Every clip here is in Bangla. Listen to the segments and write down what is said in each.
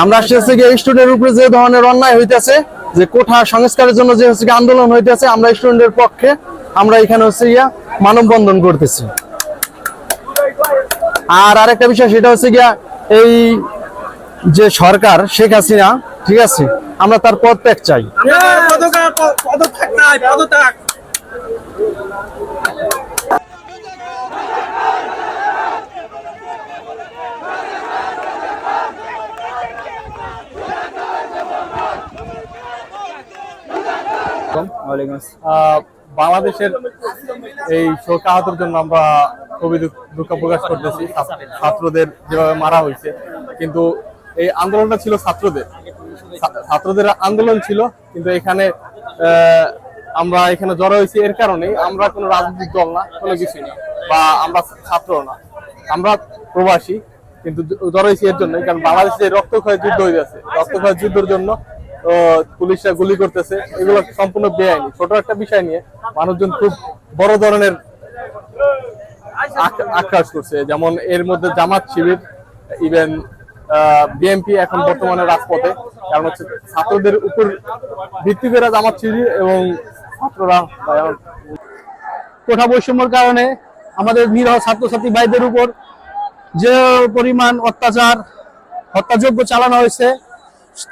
আমরা আসতেছি গিয়ে স্টুডেন্টের উপরে যে ধরনের অন্যায় হইতেছে, যে কোঠা সংস্কারের জন্য যে হচ্ছে আন্দোলন হইতেছে, আমরা স্টুডেন্টের পক্ষে আমরা এখানে হচ্ছে গিয়া মানববন্ধন করতেছি। আর আরেকটা বিষয়, সেটা হচ্ছে গিয়া এই যে সরকার, শেখ হাসিনা, ঠিক আছে? আমরা তার পদত্যাগ চাই। পদত্যাগ পদত্যাগ নাই পদত্যাগ ওয়ালাইকুম আসসালাম। আহ, বাংলাদেশের এই শোকাহতের জন্য আমরা খুবই দুঃখ- প্রকাশ করতেছি। ছাত্রদের যেভাবে মারা হয়েছে। কিন্তু এই আন্দোলনটা ছিল ছাত্রদের। ছাত্রদের আন্দোলন ছিল, কিন্তু এখানে আমরা এখানে জড়ো হয়েছি এর কারণে আমরা কোনো রাজনৈতিক দল না, কোনো কিছু না। বা আমরা ছাত্র না। আমরা প্রবাসী, কিন্তু জড়ো হয়েছি এর জন্য কারণ বাংলাদেশে রক্তক্ষয় যুদ্ধ হয়ে যাচ্ছে রক্তক্ষয় যুদ্ধের জন্য পুলিশরা গুলি করতেছে, এগুলো সম্পূর্ণ বেআইনি। ছোট একটা বিষয় নিয়ে মানুষজন খুব বড় ধরনের আক- আক্রাস করছে। যেমন এর মধ্যে জামাত শিবির ইভেন বিএনপি এখন বর্তমানে রাজপথে। কারণ হচ্ছে ছাত্রদের উপর ভিত্তি করে জামাত শিবির এবং ছাত্ররা, কোঠা বৈষম্যের কারণে আমাদের নিরহ ছাত্রছাত্রী ভাইদের উপর যে পরিমাণ অত্যাচার হত্যাযোগ্য চালানো হয়েছে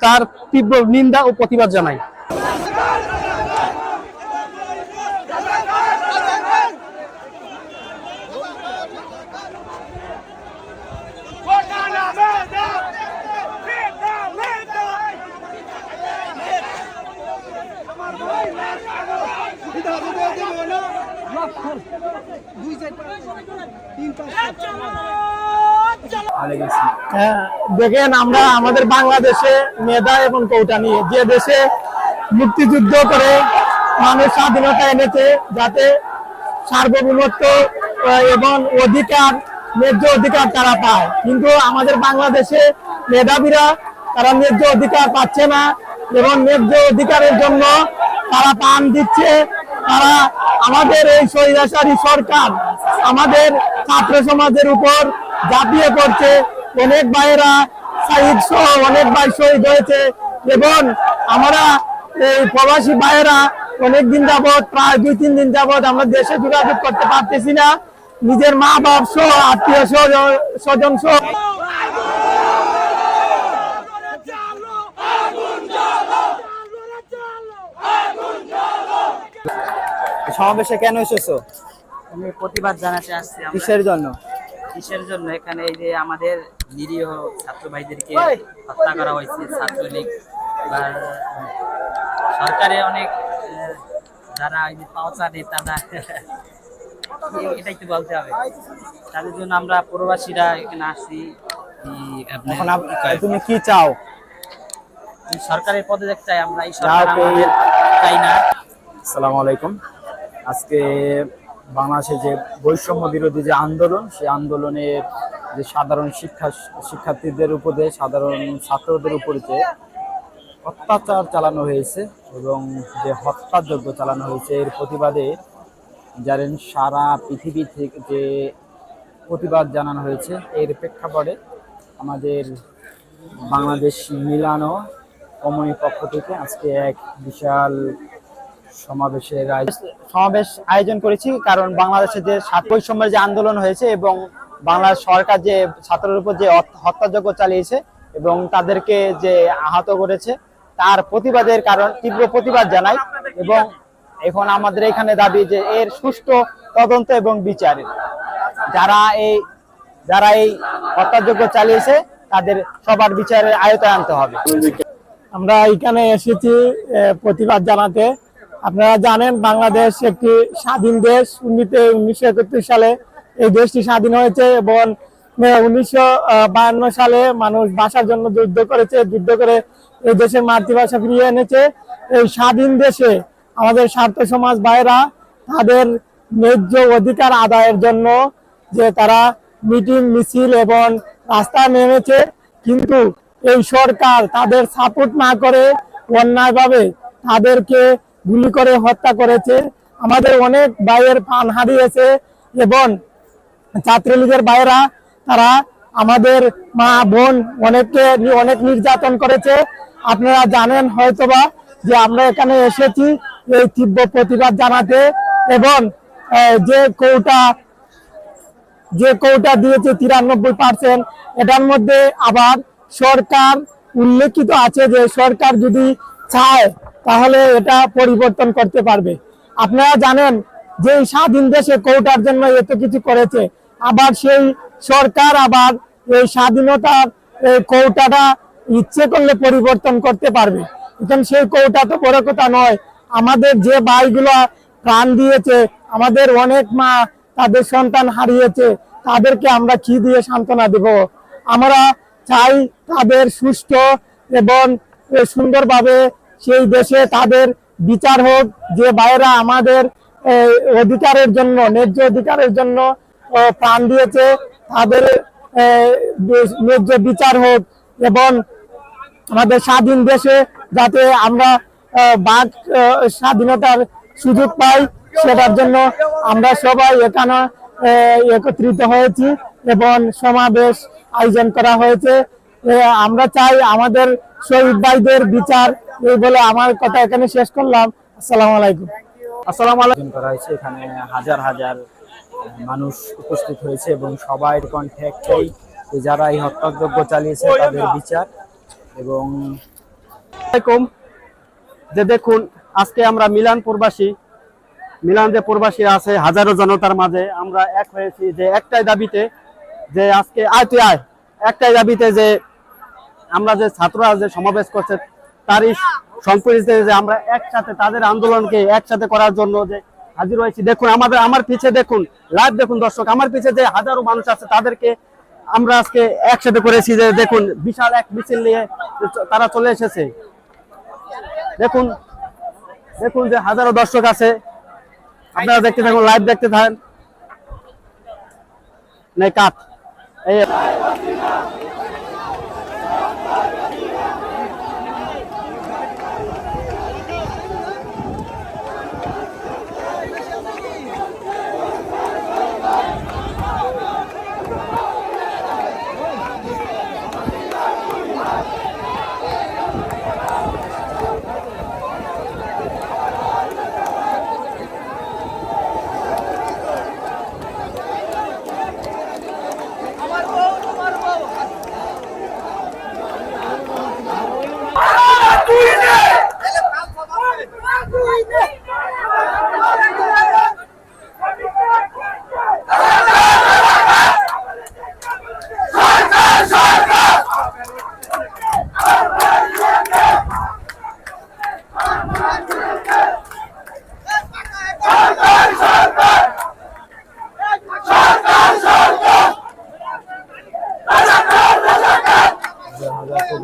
তার তীব্র নিন্দা ও প্রতিবাদ জানাই হ্যাঁ, দেখেন, আমরা আমাদের বাংলাদেশে মেধা এবং কৌটা নিয়ে যে দেশে মুক্তিযুদ্ধ করে মানুষ স্বাধীনতা এনেছে, যাতে সার্বভৌমত্ব এবং অধিকার, ন্যায্য অধিকার তারা পায়। কিন্তু আমাদের বাংলাদেশে মেধাবীরা, তারা ন্যায্য অধিকার পাচ্ছে না, এবং ন্যায্য অধিকারের জন্য তারা পান দিচ্ছে। তারা আমাদের এই স্বৈরাচারী সরকার, আমাদের ছাত্র সমাজের উপর ঝাঁপিয়ে পড়ছে। অনেক ভাইয়েরা শহীদ সহ অনেক ভাই শহীদ হয়েছে। এবং আমরা এই প্রবাসী ভাইয়েরা অনেক দিন যাবৎ প্রায় দুই তিন দিন যাবৎ আমরা দেশে যোগাযোগ করতে পারতেছি না। নিজের মা বাপ সহ আত্মীয় স্বজন সহ। সমাবেশে কেন এসেছ? আমি প্রতিবাদ জানাতে আসছি কিসের জন্য? কিসের জন্য? এখানে এই যে আমাদের নিরীহ ছাত্র ভাইদেরকে হত্যা করা হয়েছে ছাত্রলীগ বা সরকারে অনেক যারা এই যে পাওচারে তারা এ- এটাই তো বলতে হবে। তাদের জন্য আমরা প্রবাসীরা এখানে কয়, তুমি কি চাও? সরকারের পদত্যাগ চাই আমরা এই সরকার আমাদের চাই না। আসসালামু আলাইকুম। আজকে বাংলাদেশে যে বৈষম্য বিরোধী যে আন্দোলন, সেই আন্দোলনের যে সাধারণ শিক্ষা, শিক্ষার্থীদের উপরে, সাধারণ ছাত্রদের উপরে যে অত্যাচার চালানো হয়েছে এবং যে হত্যাযজ্ঞ চালানো হয়েছে, এর প্রতিবাদে জানেন সারা পৃথিবী থেকে যে প্রতিবাদ জানানো হয়েছে, এর প্রেক্ষাপটে আমাদের বাংলাদেশ মিলানো কমনি পক্ষ থেকে আজকে এক বিশাল সমাবেশের সমাবেশ আয়োজন করেছি কারণ বাংলাদেশে যে সাত বৈষম্যের যে আন্দোলন হয়েছে এবং বাংলাদেশ সরকার যে ছাত্রের উপর যে হত- হত্যাযজ্ঞ চালিয়েছে এবং তাদেরকে যে আহত করেছে তার প্রতিবাদের কারণ তীব্র প্রতিবাদ জানাই এবং এখন আমাদের এখানে দাবি যে এর সুষ্ঠু তদন্ত এবং বিচারের। যারা এই যারা এই হত্যাযজ্ঞ চালিয়েছে তাদের সবার বিচারের আয়তায় আনতে হবে। আমরা এখানে এসেছি আহ, প্রতিবাদ জানাতে। আপনারা জানেন বাংলাদেশ একটি স্বাধীন দেশ উন্নীতে উনিশশো একত্রিশ সালে এই দেশটি স্বাধীন হয়েছে এবং উনিশশো বায়ান্ন সালে মানুষ ভাষার জন্য যুদ্ধ করেছে, যুদ্ধ করে এই দেশের মাতৃভাষা ফিরিয়ে এনেছে। এই স্বাধীন দেশে আমাদের স্বার্থ সমাজ ভাইরা তাদের ন্যায্য অধিকার আদায়ের জন্য যে তারা মিটিং, মিছিল এবং রাস্তায় নেমেছে। কিন্তু এই সরকার তাদের সাপোর্ট না করে অন্যায়ভাবে তাদেরকে গুলি করে হত্যা করেছে। আমাদের অনেক ভাইয়ের প্রাণ হারিয়েছে। এবং ছাত্রলীগের ভাইয়েরা, তারা আমাদের মা, বোন অনেককে অনেক নির্যাতন করেছে। আপনারা জানেন হয়তোবা যে আমরা এখানে এসেছি এই তীব্র প্রতিবাদ জানাতে এবং যে কৌটা যে কৌটা দিয়েছে তিরানব্বই পার্সেন্ট, এটার মধ্যে আবার সরকার উল্লেখিত আছে যে সরকার যদি চায় তাহলে এটা পরিবর্তন করতে পারবে। আপনারা জানেন যে স্বাধীন দেশে কৌটার জন্য এত কিছু করেছে। আবার সেই সরকার আবার এই স্বাধীনতার এই কৌটাটা ইচ্ছে করলে পরিবর্তন করতে পারবে। এখন সেই কৌটা তো বড় কথা নয়। আমাদের যে ভাইগুলো প্রাণ দিয়েছে, আমাদের অনেক মা তাদের সন্তান হারিয়েছে, তাদেরকে আমরা কি দিয়ে সান্ত্বনা দেব? আমরা চাই তাদের সুস্থ এবং সুন্দরভাবে সেই দেশে তাদের বিচার হোক, যে ভাইয়েরা আমাদের অধিকারের জন্য, ন্যায্য অধিকারের জন্য প্রাণ দিয়েছে, তাদের ন্যায্য বিচার হোক এবং আমাদের স্বাধীন দেশে যাতে আমরা বাক স্বাধীনতার সুযোগ পাই, সেটার জন্য আমরা সবাই এখানে একত্রিত হয়েছি এবং সমাবেশ আয়োজন করা হয়েছে। আমরা চাই আমাদের শহীদ ভাইদের বিচার। এই বলে আমার কথা এখানে শেষ করলাম। আসসালামু আলাইকুম। আসসালামু আলাইকুম। করা হয়েছে এখানে হাজার হাজার মানুষ উপস্থিত হয়েছে এবং সবাই কণ্ঠে একটাই যারা এই হত্যাযজ্ঞ চালিয়েছে তাদের বিচার এবং যে দেখুন আজকে আমরা মিলান প্রবাসী মিলান যে প্রবাসী আছে হাজারো জনতার মাঝে আমরা এক হয়েছি যে একটাই দাবিতে যে আজকে আয় তুই আয়। একটাই দাবিতে যে আমরা যে ছাত্ররা যে সমাবেশ করছে, তারই সংপরিতে যে আমরা একসাথে তাদের আন্দোলনকে একসাথে করার জন্য যে হাজির হয়েছি। দেখুন, আমাদের, আমার পিছে দেখুন লাইভ দেখুন দর্শক, আমার পিছে যে হাজারো মানুষ আছে, তাদেরকে আমরা আজকে একসাথে করেছি যে দেখুন, বিশাল এক মিছিল নিয়ে তারা চলে এসেছে। দেখুন দেখুন যে হাজারো দর্শক আছে, আপনারা দেখতে থাকুন লাইভ দেখতে থাকেন। কাট। এই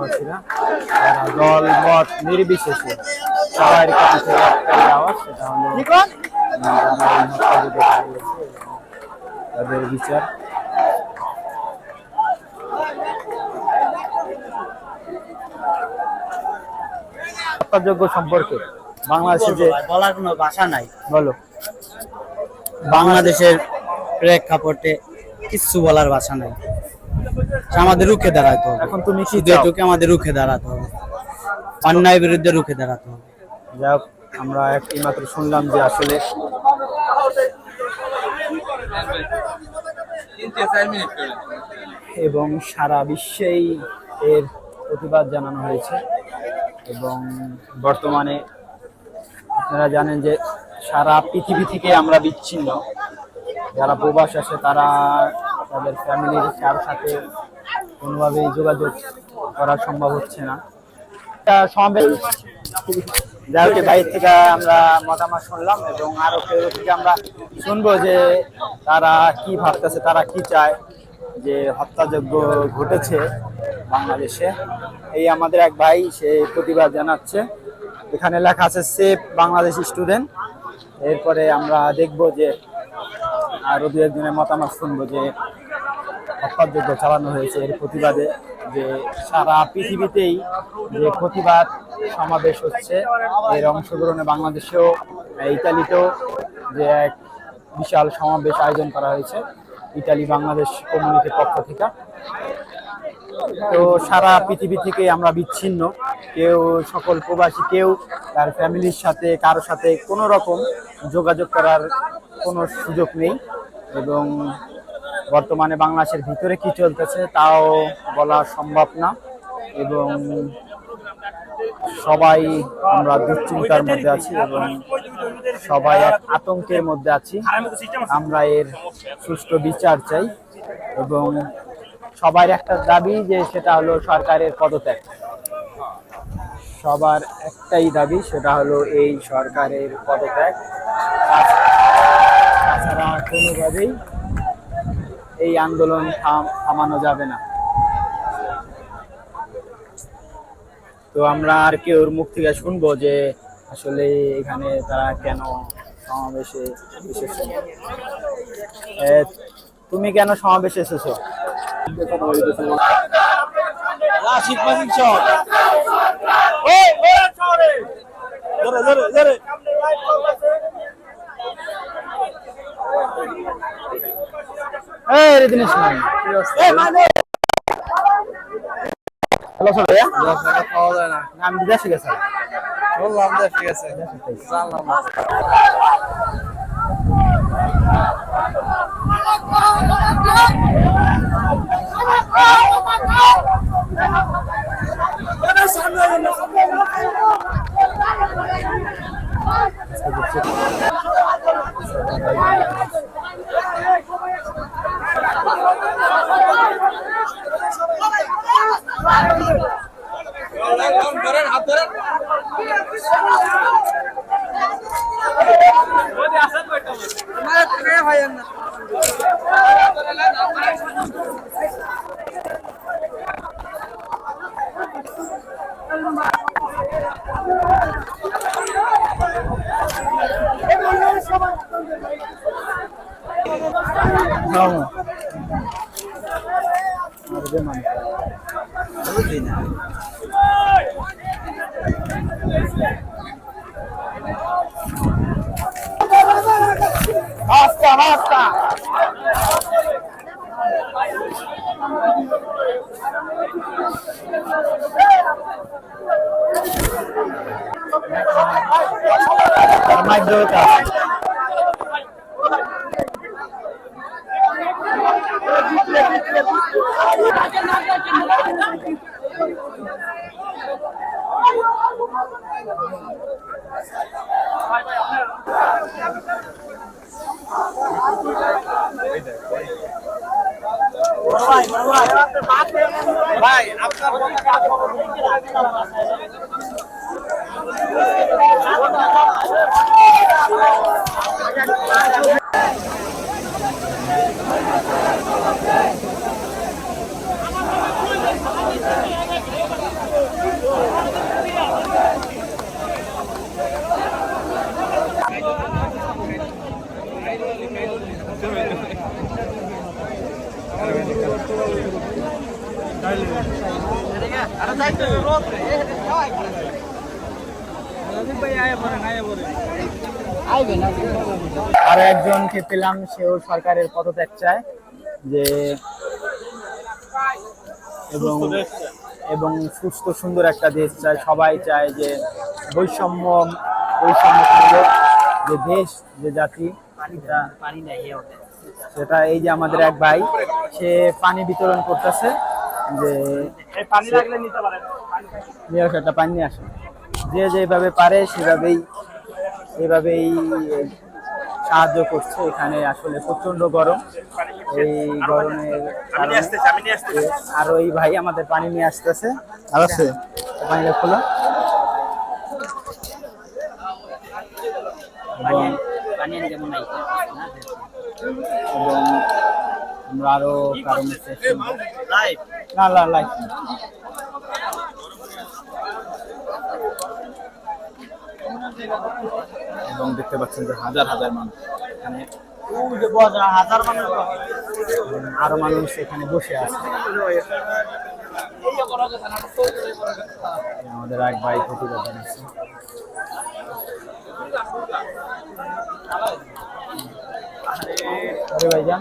হাজার তারা দল মত নির্বিশেষে সবার কণ্ঠে একটাই আওয়াজ সেটা হলো তাদের বিচার। হত্যাযজ্ঞ সম্পর্কে বাংলাদেশে যে বলার কোনো ভাষা নাই। বলো। বাংলাদেশের প্রেক্ষাপটে কিচ্ছু বলার ভাষা নাই। আমাদের রুখে দাঁড়াতে হবে। এখন তুমি কি? এটুকু আমাদের রুখে দাঁড়াতে হবে। অন্যায় বিরুদ্ধে রুখে দাঁড়াতে হবে। যাই হোক, আমরা একটি মাত্র শুনলাম যে আসলে এবং সারা বিশ্বেই এর প্রতিবাদ জানানো হয়েছে এবং বর্তমানে আপনারা জানেন যে সারা পৃথিবী থেকে আমরা বিচ্ছিন্ন। যারা প্রবাস আসে তারা তাদের ফ্যামিলির কার সাথে কোনোভাবেই যোগাযোগ করা সম্ভব হচ্ছে না। সমাবেশ। যাই হোক বাইরে থেকে আমরা মতামত শুনলাম এবং আরও কেউ থেকে আমরা শুনব যে তারা কি ভাবতেছে, তারা কি চায় যে হত্যাযজ্ঞ ঘটেছে বাংলাদেশে, এই আমাদের এক ভাই, সে প্রতিবাদ জানাচ্ছে। এখানে লেখা আছে সেফ বাংলাদেশ স্টুডেন্ট এরপরে আমরা দেখব যে আরও দু একজনের মতামত শুনব যে হত্যাযজ্ঞ চালানো হয়েছে এর প্রতিবাদে যে সারা পৃথিবীতেই যে প্রতিবাদ সমাবেশ হচ্ছে, এর অংশগ্রহণে বাংলাদেশেও, ইতালিতেও যে এক বিশাল সমাবেশ আয়োজন করা হয়েছে ইটালি বাংলাদেশ কমিউনিটির পক্ষ থেকে। তো সারা পৃথিবী থেকে আমরা বিচ্ছিন্ন, কেউ সকল প্রবাসী, কেউ তার ফ্যামিলির সাথে কারোর সাথে কোনো রকম যোগাযোগ করার কোনো সুযোগ নেই। এবং বর্তমানে বাংলাদেশের ভিতরে কি চলতেছে তাও বলা সম্ভব না এবং সবাই আমরা দুশ্চিন্তার মধ্যে আছি এবং সবাই এক আতঙ্কের মধ্যে আছি। আমরা এর সুষ্ঠু বিচার চাই এবং সবার একটা দাবি যে সেটা হলো সরকারের পদত্যাগ। সবার একটাই দাবি সেটা হলো এই সরকারের পদত্যাগ। তাছাড়া কোনোভাবেই এই আন্দোলন থাম- থামানো যাবে না। তো আমরা আর কি ওর মুখ থেকে শুনব যে আসলে এখানে তারা কেন সমাবেশে এসেছে? তুমি কেন সমাবেশে এসেছ? ধরে ধরে ধরে। আমি বিদেশে গেছি। বললাম ঠিক আছে। জানলাম না। ধরেন হাত ধরেন রাস্তা রাস্তা ভাই আপনার আর একজনকে পেলাম সেও সরকারের পদত্যাগ চায় যে এবং এবং সুস্থ সুন্দর একটা দেশ চায়। সবাই চায় যে বৈষম্য বৈষম্য যে দেশ যে জাতি সেটা এই যে আমাদের এক ভাই সে পানি বিতরণ করতেছে। যে পানি লাগলে নিতে পারেন। নিয়ে আসো একটা পানি নিয়ে আসো। যে যেভাবে পারে সেভাবেই এভাবেই সাহায্য করছে এখানে আসলে প্রচণ্ড গরম। এই গরমের কারণে আর ওই ভাই আমাদের পানি নিয়ে আসতেছে। আর আছে? পানিটা খোলা। এবং আমরা আরও কারণ হচ্ছে না না লাইফ এবং দেখতে পাচ্ছেন যে হাজার হাজার মানুষ এখানে হাজার মানুষ। আরও মানুষ এখানে বসে আছে। আমাদের এক ভাই প্রতিবাদ জানাচ্ছে আরে ভাইজান।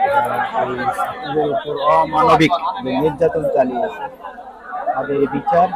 ছাত্রদের উপর অমানবিক নির্যাতন চালিয়েছে তাদের বিচার